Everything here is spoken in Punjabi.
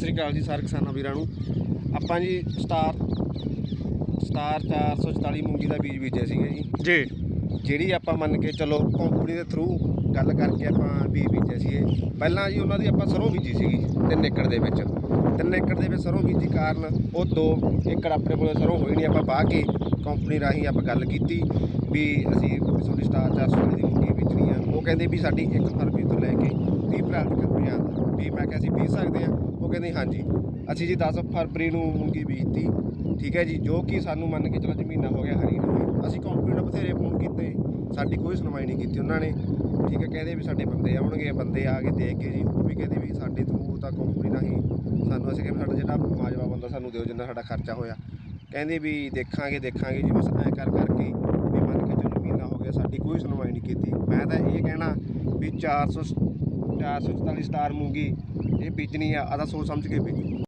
ਸ੍ਰੀ ਅਕਾਲ ਜੀ ਸਾਰੇ ਕਿਸਾਨਾਂ ਵੀਰਾਂ ਨੂੰ। ਆਪਾਂ ਜੀ ਸਟਾਰ ਸਟਾਰ 444 ਮੂੰਗੀ ਦਾ ਬੀਜ ਬੀਜਿਆ ਸੀਗਾ ਜੀ। ਜੀ। ਜਿਹੜੀ ਆਪਾਂ ਮੰਨ ਕੇ ਚਲੋ ਕੰਪਨੀ ਦੇ ਥਰੂ ਗੱਲ ਕਰਕੇ ਆਪਾਂ ਬੀਜ ਬੀਜਿਆ ਸੀ ਇਹ ਪਹਿਲਾਂ ਜੀ ਉਹਨਾਂ ਦੀ ਆਪਾਂ ਸਰੋਂ ਬੀਜੀ ਸੀਗੀ 3 ਏਕੜ ਦੇ ਵਿੱਚ। 3 ਏਕੜ ਦੇ ਵਿੱਚ ਸਰੋਂ ਬੀਜੀ ਕਾਰਨ ਉਹ 2 ਏਕੜ ਆਪਣੇ ਕੋਲ ਸਰੋਂ ਹੋਈ ਨਹੀਂ ਆਪਾਂ ਵਾਹ ਕੇ ਕੰਪਨੀ ਰਾਹੀਂ ਆਪਾਂ ਗੱਲ ਕੀਤੀ ਵੀ ਅਸੀਂ ਤੁਹਾਡੀ ਸਟਾਰ 444 ਦੀ ਮੂੰਗੀ ਵੇਚਣੀ ਆ। ਉਹ ਕਹਿੰਦੇ ਵੀ ਸਾਡੀ 1 ਫਰਵਰੀ ਤੋਂ ਲੈ ਕੇ 30 ਅਪ੍ਰੈਲ ਤੱਕ ਪਿਆ ਵੀ ਮੈਂ ਕਿਹਾ ਅਸੀਂ ਬੀਜ ਸਕਦੇ ਆ। ਕਹਿੰਦੇ ਹਾਂਜੀ। ਅਸੀਂ ਜੀ 10 ਫਰਵਰੀ ਨੂੰ ਮੂੰਗੀ ਬੀਜਤੀ, ਠੀਕ ਹੈ ਜੀ, ਜੋ ਕਿ ਸਾਨੂੰ ਮੰਨ ਕੇ ਚਲੋ ਜੀ ਹੋ ਗਿਆ ਹਰੀ ਨੂੰ ਅਸੀਂ ਕੰਪਨੀ ਨੂੰ ਬਥੇਰੇ ਫੋਨ ਕੀਤੇ, ਸਾਡੀ ਕੋਈ ਸੁਣਵਾਈ ਨਹੀਂ ਕੀਤੀ ਉਹਨਾਂ ਨੇ। ਠੀਕ ਹੈ, ਕਹਿੰਦੇ ਵੀ ਸਾਡੇ ਬੰਦੇ ਆਉਣਗੇ, ਬੰਦੇ ਆ ਕੇ ਦੇਖ ਕੇ ਜੀ, ਉਹ ਵੀ ਕਹਿੰਦੇ ਵੀ ਸਾਡੇ ਥਰੂ ਤਾਂ ਕੰਪਨੀ ਰਾਹੀਂ ਸਾਨੂੰ, ਅਸੀਂ ਕਹਿੰਦੇ ਸਾਡਾ ਜਿਹੜਾ ਮਾਜਵਾ ਬੰਦਾ ਸਾਨੂੰ ਦਿਓ ਜਿੰਨਾ ਸਾਡਾ ਖਰਚਾ ਹੋਇਆ। ਕਹਿੰਦੇ ਵੀ ਦੇਖਾਂਗੇ ਦੇਖਾਂਗੇ ਜੀ, ਬਸ ਐਂ ਕਰ ਕਰਕੇ ਵੀ ਮੰਨ ਕੇ ਚਲੋ ਮਹੀਨਾ ਹੋ ਗਿਆ, ਸਾਡੀ ਕੋਈ ਸੁਣਵਾਈ ਨਹੀਂ ਕੀਤੀ। ਮੈਂ ਤਾਂ ਇਹ ਕਹਿਣਾ ਵੀ 400 444 ਸਟਾਰ ਮੂੰਗੀ ਇਹ ਬੀਜਣੀ ਆ ਆਦਾ ਸੋਚ ਸਮਝ ਕੇ ਬੀਜੋ।